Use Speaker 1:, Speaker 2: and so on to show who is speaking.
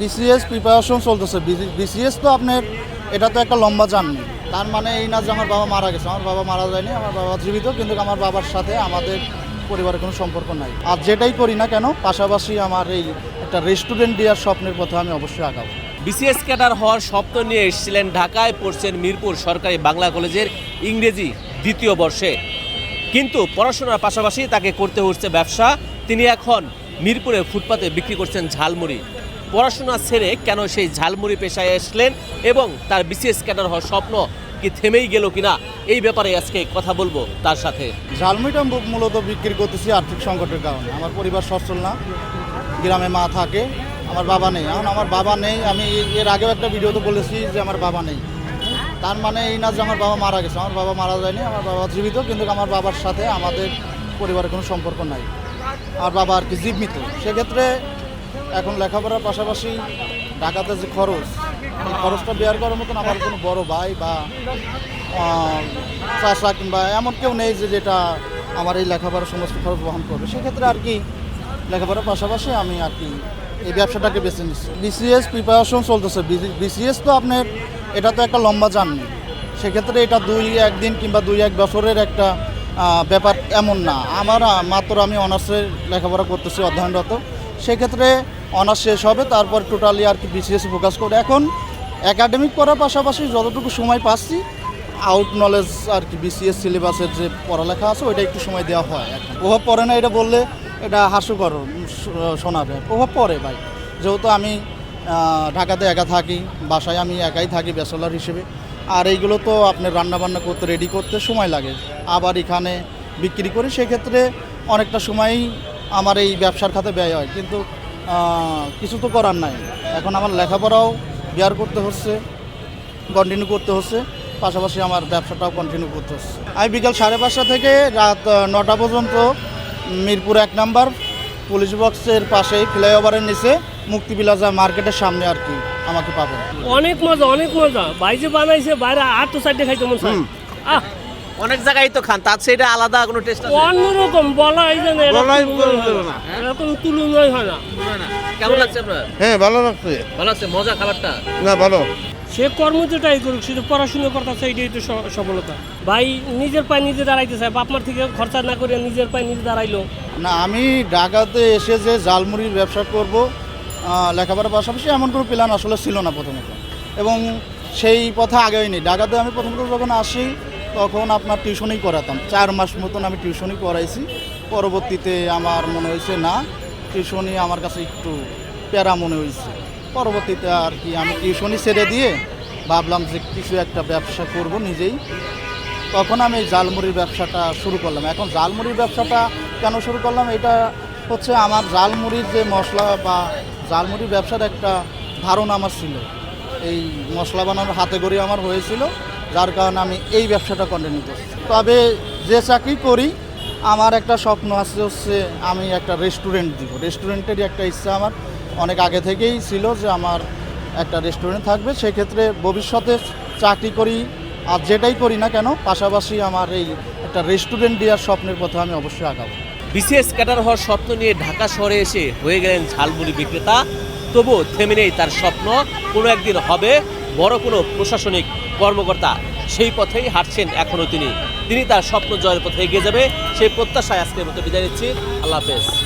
Speaker 1: BCS preparation চলতেছে। BCS তো আপনার, এটা তো একটা লম্বা জার্নি তার মানে এই না যে আমার বাবা মারা গেছে। আমার বাবা মারা যায়নি, আমার বাবা জীবিত, কিন্তু আমার বাবার সাথে আমাদের পরিবারের কোনো সম্পর্ক নাই। আর যেটাই করি না কেন, পাশাপাশি আমার এই একটা রেস্টুরেন্ট দেওয়ার স্বপ্নের পথে আমি অবশ্যই আগাবো।
Speaker 2: বিসিএস ক্যাডার হওয়ার স্বপ্ন নিয়ে এসেছিলেন ঢাকায়, পড়ছেন মিরপুর সরকারি বাংলা কলেজের ইংরেজি দ্বিতীয় বর্ষে। কিন্তু পড়াশোনার পাশাপাশি তাকে করতে হচ্ছে ব্যবসা। তিনি এখন মিরপুরে ফুটপাতে বিক্রি করছেন ঝালমুড়ি। পড়াশোনা ছেড়ে কেন সেই ঝালমুড়ি পেশায় আসলেন এবং তার বিসিএস ক্যাডার হওয়ার স্বপ্ন কি থেমেই গেল কিনা? এই ব্যাপারে আজকে কথা বলব তার সাথে।
Speaker 1: ঝালমুড়িটা মূলত বিক্রি করতেছি আর্থিক সংকটের কারণে। আমার পরিবার সচ্ছল না, গ্রামে মা থাকে, আমার বাবা নেই। এখন আমার বাবা নেই, আমি এর আগেও একটা ভিডিওতে বলেছি যে আমার বাবা নেই। তার মানে এই না যে আমার বাবা মারা গেছে। আমার বাবা মারা যায়নি, আমার বাবা জীবিত, কিন্তু আমার বাবার সাথে আমাদের পরিবারের কোনো সম্পর্ক নাই। আমার বাবা আর কি জীবিত সেক্ষেত্রে এখন লেখাপড়ার পাশাপাশি ঢাকাতে যে খরচ, এই খরচটা বেয়ার করার মতন আমার কোনো বড় ভাই বা চাষা কিংবা এমন কেউ নেই যে যেটা আমার এই লেখাপড়ার সমস্ত খরচ বহন করবে। সেক্ষেত্রে আর কি লেখাপড়ার পাশাপাশি আমি আর কি এই ব্যবসাটাকে বেছে নিচ্ছি। বিসিএস প্রিপারেশন চলতেছে। বিসিএস তো আপনার, এটা তো একটা লম্বা জার্নি। সেক্ষেত্রে এটা দুই একদিন কিংবা দুই এক বছরের একটা ব্যাপার এমন না। আমার, মাত্র আমি অনার্সে লেখাপড়া করতেছি অধ্যয়নরত। সেক্ষেত্রে অনার্স শেষ হবে, তারপর টোটালি আর কি বিসিএস ফোকাস করে। এখন একাডেমিক পড়ার পাশাপাশি যতটুকু সময় পাচ্ছি আউট নলেজ আর কি বিসিএস সিলেবাসের যে পড়ালেখা আছে, ওইটা একটু সময় দেওয়া হয় এখন প্রভাব পড়ে না, এটা বললে এটা হাস্যকর শোনাবে। প্রভাব পড়ে ভাই। যেহেতু আমি ঢাকাতে একা থাকি, বাসায় আমি একাই থাকি ব্যাচেলার হিসেবে। আর এইগুলো তো আপনার রান্নাবান্না করতে রেডি করতে সময় লাগে। আবার এখানে বিক্রি করি, সেক্ষেত্রে অনেকটা সময়ই আমার এই ব্যবসার খাতে ব্যয় হয়। কিন্তু কিছু তো করার নাই। এখন আমার লেখাপড়াও বিয়ার করতে হচ্ছে কন্টিনিউ করতে হচ্ছে পাশাপাশি আমার ব্যবসাটাও কন্টিনিউ করতে হচ্ছে। আমি বিকাল সাড়ে পাঁচটা থেকে রাত নটা পর্যন্ত মিরপুর এক নাম্বার পুলিশ বক্সের পাশেই ফ্লাইওভারের নিচে মুক্তি বিলাজা মার্কেটের সামনে আর কি আমাকে পাবেন।
Speaker 3: অনেক মজা অনেক মজা। যে বানাইছে বাইরে আর তো সাইডে খাইতে মন আহ
Speaker 2: অনেক জায়গায় তো খান তার সেটা আলাদা কোনো টেস্ট আছে?
Speaker 3: অন্যরকম বলা এই যে না, এরকম তুলনাই হয় না। এরকম তুলনাই হয় না।
Speaker 2: কেমন লাগছে আপনার?
Speaker 4: হ্যাঁ ভালো লাগছে।
Speaker 2: ভালো লাগছে? মজা খাবারটা?
Speaker 4: না ভালো।
Speaker 3: সে কর্ম যেটাই করুক শুধু পড়াশোনা করতেছে এটাই তো সফলতা। ভাই নিজের পায়ে নিজে দাঁড়াইতে চায় বাপ মার থেকে খরচা না করে নিজের পায়ে নিজে দাঁড়াইলো।
Speaker 1: না আমি ঢাকাতে এসে যে জালমুড়ির ব্যবসা করব লেখাপড়ার পাশাপাশি এমন কোনো প্ল্যান আসলে ছিল না প্রথমত। এবং সেই পথে আগেই নেই ঢাকাতে আমি প্রথমত যখন আসি তখন আপনার টিউশনই করাতাম। চার মাস মতন আমি টিউশনই করাইছি পরবর্তীতে আমার মনে হয়েছে, না, টিউশনই আমার কাছে একটু প্যারা মনে হয়েছে। পরবর্তীতে আর কি আমি টিউশনই ছেড়ে দিয়ে ভাবলাম যে কিছু একটা ব্যবসা করব নিজেই। তখন আমি জালমুড়ির ব্যবসাটা শুরু করলাম। এখন জালমুড়ির ব্যবসাটা কেন শুরু করলাম? এটা হচ্ছে আমার জালমুড়ির যে মশলা বা জালমুড়ির ব্যবসার একটা ধারণা আমার ছিল। এই মশলা বানানোর হাতে গড়ি আমার হয়েছিল। যার কারণে আমি এই ব্যবসাটা কন্টিনিউ করছি। তবে যে চাকরি করি, আমার একটা স্বপ্ন আছে হচ্ছে আমি একটা রেস্টুরেন্ট দিব। রেস্টুরেন্টেরই একটা ইচ্ছা আমার অনেক আগে থেকেই ছিল যে আমার একটা রেস্টুরেন্ট থাকবে। সেক্ষেত্রে ভবিষ্যতে চাকরি করি আর যেটাই করি না কেন, পাশাপাশি আমার এই একটা রেস্টুরেন্ট দেওয়ার স্বপ্নের পথে আমি অবশ্যই আগাবো।
Speaker 2: বিসিএস ক্যাডার হওয়ার স্বপ্ন নিয়ে ঢাকা শহরে এসে হয়ে গেলেন ঝালমুড়ি বিক্রেতা। তবুও থেমে নেই তার স্বপ্ন, কোনো একদিন হবে। বড় কোনো প্রশাসনিক কর্মকর্তা সেই পথেই হাঁটছেন এখনও তিনি। তিনি তার স্বপ্ন জয়ের পথে এগিয়ে যাবে সেই প্রত্যাশায় আজকের মতো বিদায় নিচ্ছি। আল্লাহ হাফেজ।